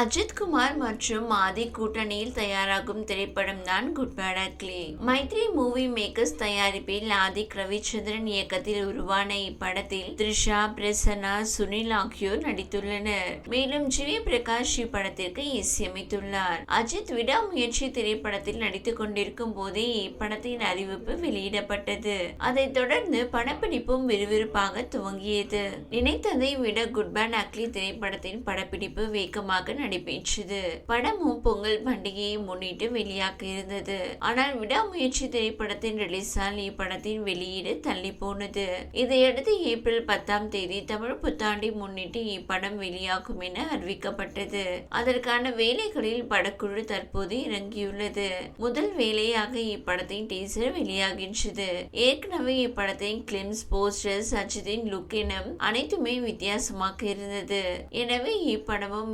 அஜித் குமார் மற்றும் ஆதி கூட்டணியில் தயாராகும் திரைப்படம் தான் good bad ugly. Mythri movie makers தயாரிப்பில் ஆதிக் ரவிச்சந்திரன் இயக்கத்தில் உருவான இப்படத்தில் த்ரிஷா பிரசன்னா சுனில் ஆகியோர் நடித்துள்ளனர். மேலும் ஜிவி பிரகாஷ் இப்படத்திற்கு இசையமைத்துள்ளார். அஜித் விடாமுயற்சி திரைப்படத்தில் நடித்துக் கொண்டிருக்கும் போதே இப்படத்தின் அறிவிப்பு வெளியிடப்பட்டது. அதைத் தொடர்ந்து படப்பிடிப்பும் விறுவிறுப்பாக துவங்கியது. நினைத்ததை விட குட் பேட் அக்லி திரைப்படத்தின் படப்பிடிப்பு வேகமாக நடைபெற்றது. படமும் பொங்கல் பண்டிகையை முன்னிட்டு வெளியாக இருந்தது. ஆனால் விடாமுயற்சி திரைப்படத்தின் ரிலீஸால் இப்படத்தின் வெளியீடு தள்ளி போனது. இதையடுத்து ஏப்ரல் பத்தாம் தேதி தமிழ் புத்தாண்டை முன்னிட்டு இப்படம் வெளியாகும் என அறிவிக்கப்பட்டது. அதற்கான வேலைகளில் படக்குழு தற்போது இறங்கியுள்ளது. முதல் வேலையாக இப்படத்தின் டீசர் வெளியாகின்றது. ஏற்கனவே இப்படத்தின் கிளிம்ஸ் போஸ்டர்ஸ் அஜித்தின் லுக் என அனைத்துமே வித்தியாசமாக இருந்தது. எனவே இப்படமும்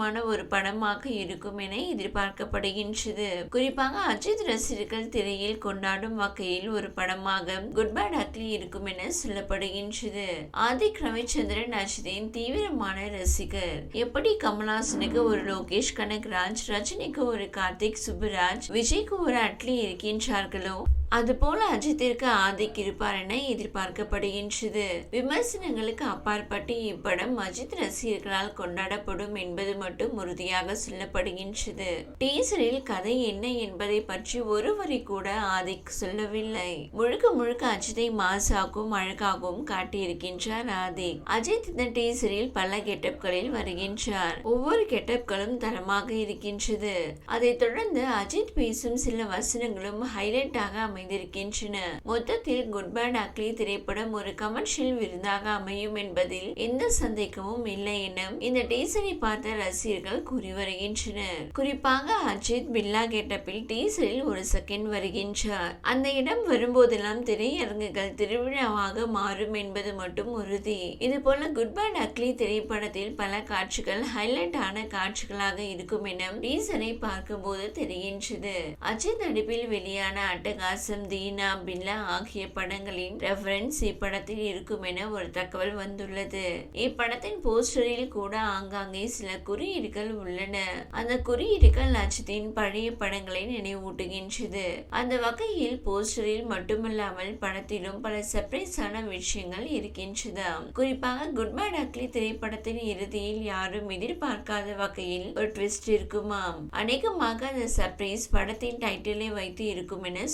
வித்தியாசமான ஒரு படமாக இருக்கும் என எதிர்பார்க்கப்படுகின்றது. குறிப்பாக அஜித் ரசிகர்கள் திரையில் கொண்டாடும் வகையில் ஒரு படமாக குட் பேட் அக்லி இருக்கும் என சொல்லப்படுகின்றது. ஆதிக் ரவிச்சந்திரன் அஜித்தின் தீவிரமான ரசிகர். எப்படி கமல்ஹாசனுக்கு ஒரு லோகேஷ் கனகராஜ் ரஜினிக்கு ஒரு கார்த்திக் சுப்புராஜ் விஜய்க்கு ஒரு அட்லி இருக்கின்றார்களோ அதுபோல அஜித்திற்கு ஆதிக் இருப்பார் என எதிர்பார்க்கப்படுகின்றது. விமர்சனங்களுக்கு அப்பாற்பட்டு இப்படம் அஜித் ரசிகர்களால் கொண்டாடப்படும் என்பது மட்டும் உறுதியாக சொல்லப்படுகின்றது. டீசரில் கதை என்ன என்பதை பற்றி ஒரு வரி கூட ஆதிக் சொல்லவில்லை. முழுக்க முழுக்க அஜித்தை மாசாகவும் அழகாகவும் காட்டியிருக்கின்றார் ஆதிக் அஜித் இந்த டீசரில் பல கெட்டப்களில் வருகின்றார். ஒவ்வொரு கெட்டப்களும் தரமாக இருக்கின்றது. அதைத் தொடர்ந்து அஜித் பேசும் சில வசனங்களும் ஹைலைட்டாக அமைந்திருக்கின்றன. மொத்தத்தில் குட் பேட் அக்லி திரைப்படம் ஒரு கமர்ஷியல் விருதாக அமையும் என்பதில் எந்த சந்தேகமும் இல்லை என இந்த டீசரை பார்த்த ரசிகர்கள் கூறி வருகின்றனர். குறிப்பாக அஜித் பில்லா கெட்டப்பில் டீசரில் ஒரு செகண்ட் வருகின்றார். அந்த இடம் வரும்போதெல்லாம் திரையரங்குகள் திருவிழாவாக மாறும் என்பது மட்டும் உறுதி. இது போல குட் பேட் அக்லி திரைப்படத்தில் பல காட்சிகள் ஹைலைட் ஆன காட்சிகளாக இருக்கும் என டீசரை பார்க்கும்போது தெரிகின்றது. அஜித் நடிப்பில் வெளியான அட்டகாச அட்டகாசம் தீனா பின்லா ஆகிய படங்களின் ரெஃபரன்ஸ் இப்படத்தில் இருக்கும் என ஒரு தகவல் வந்துள்ளது. இப்படத்தின் போஸ்டரில் கூட ஆங்காங்கே சில குறியீடுகள் உள்ளன. அந்த குறியீடுகள் அஜித்தின் பழைய படங்களை நினைவூட்டுகின்றது. அந்த வகையில் போஸ்டரில் மட்டுமல்லாமல் படத்திலும் பல சர்ப்ரைஸான விஷயங்கள் இருக்கின்றது குறிப்பாக குட் பை அக்லி திரைப்படத்தின் இறுதியில் யாரும் எதிர்பார்க்காத வகையில் ஒரு ட்விஸ்ட் இருக்குமாம். அநேகமாக அந்த சர்ப்ரைஸ் படத்தின் டைட்டிலை வைத்து இருக்கும் என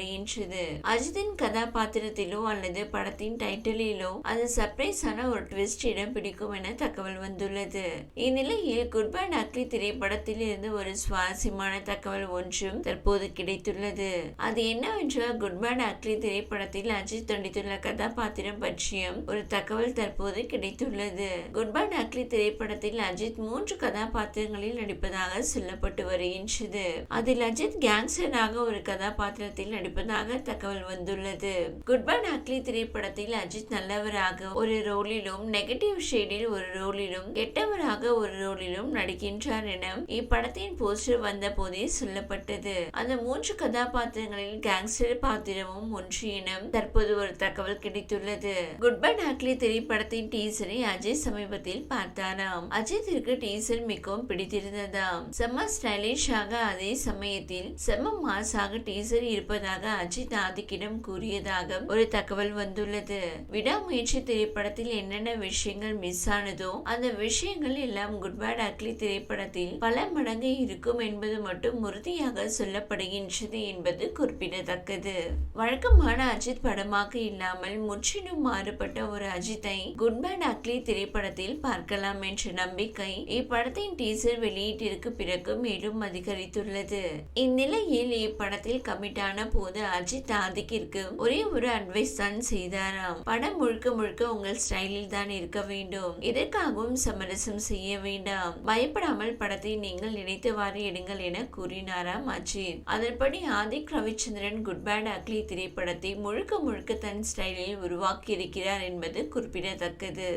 சொல்லப்படுகின்றது அஜித்தின் கதாபாத்திரத்திலோ அல்லது படத்தின் டைட்டிலிலோ அது சர்ப்ரைஸான ஒரு ட்விஸ்ட் இடம் பிடிக்கும் என தகவல் வந்துள்ளது. இந்நிலையில் குட் பை நக்லி திரைப்படத்தில் இருந்து ஒரு சுவாரஸ்யமான தகவல் ஒன்றும் தற்போது கிடைத்துள்ளது. அது என்னவென்றால் குட் பை நக்லி திரைப்படத்தில் அஜித் நடித்துள்ள கதாபாத்திரம் பற்றியும் ஒரு தகவல் தற்போது கிடைத்துள்ளது. குட் பை நக்லி திரைப்படத்தில் அஜித் மூன்று கதாபாத்திரங்களில் நடிப்பதாக சொல்லப்பட்டு வருகின்றது. அதில் அஜித் கேங்ஸ்டராக ஒரு கதாபாத்திரத்தில் நடிப்பதாக தகவல் வந்துள்ளது. குட் பேட் அக்லி திரைப்படத்தில் அஜித் நல்லவராக ஒரு ரோலிலும் நெகட்டிவ் ஷேடில் ஒரு ரோலிலும் கெட்டவராக ஒரு ரோலிலும் நடிக்கின்றார் என இப்படத்தின் போஸ்டர் வந்த போதே சொல்லப்பட்டது. அந்த மூன்று கதாபாத்திரங்களில் கேங்ஸ்டர் பாத்திரமும் ஒன்று என தற்போது ஒரு தகவல் கிடைத்துள்ளது. குட் பேட் அக்லி திரைப்படத்தின் டீசரை அஜித் சமீபத்தில் பார்த்தாராம். அஜித்திற்கு டீசர் மிகவும் பிடித்திருந்ததாம். செம்ம ஸ்டைலிஷாக அதே சமயத்தில் செம்ம மாசாக டீசர் இருப்பதாக வருவதாக அஜித் ஆதிக்கிடம் கூறியதாக ஒரு தகவல் வந்துள்ளது. விடாமுயற்சி திரைப்படத்தில் என்னென்ன விஷயங்கள் மிஸ் ஆனதோ அந்த விஷயங்கள் எல்லாம் குட் பேட் அக்லி திரைப்படத்தில் பல மடங்கு இருக்கும் என்பது மட்டும் உறுதியாக சொல்லப்படுகின்றது என்பது குறிப்பிடத்தக்கது. வழக்கமான அஜித் படமாக இல்லாமல் முற்றிலும் மாறுபட்ட ஒரு அஜித்தை குட் பேட் அக்லி திரைப்படத்தில் பார்க்கலாம் என்ற நம்பிக்கை இப்படத்தின் டீசர் வெளியீட்டிற்கு பிறகு மேலும் அதிகரித்துள்ளது. இந்நிலையில் இப்படத்தில் கமிட்டான போது அஜித் ஆதிக்கிற்கு ஒரே ஒரு அட்வைஸ் தான் செய்தாராம். படம் முழுக்க முழுக்க உங்கள் ஸ்டைலில் தான் இருக்க வேண்டும். எதற்காகவும் சமரசம் செய்ய வேண்டாம். பயப்படாமல் படத்தை நீங்கள் நினைத்தவாறு எடுங்கள் என கூறினாராம் அஜித். அதன்படி Adhik Ravichandran good bad ugly திரைப்படத்தை முழுக்க முழுக்க தன் ஸ்டைலில் உருவாக்கி இருக்கிறார் என்பது குறிப்பிடத்தக்கது.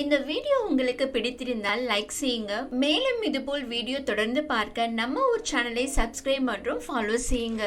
இந்த வீடியோ உங்களுக்கு பிடித்திருந்தால் லைக் செய்யுங்க. மேலும் இதுபோல் வீடியோ தொடர்ந்து பார்க்க நம்ம ஒரு சேனலை சப்ஸ்கிரைப் மற்றும் ஃபாலோ செய்யுங்க.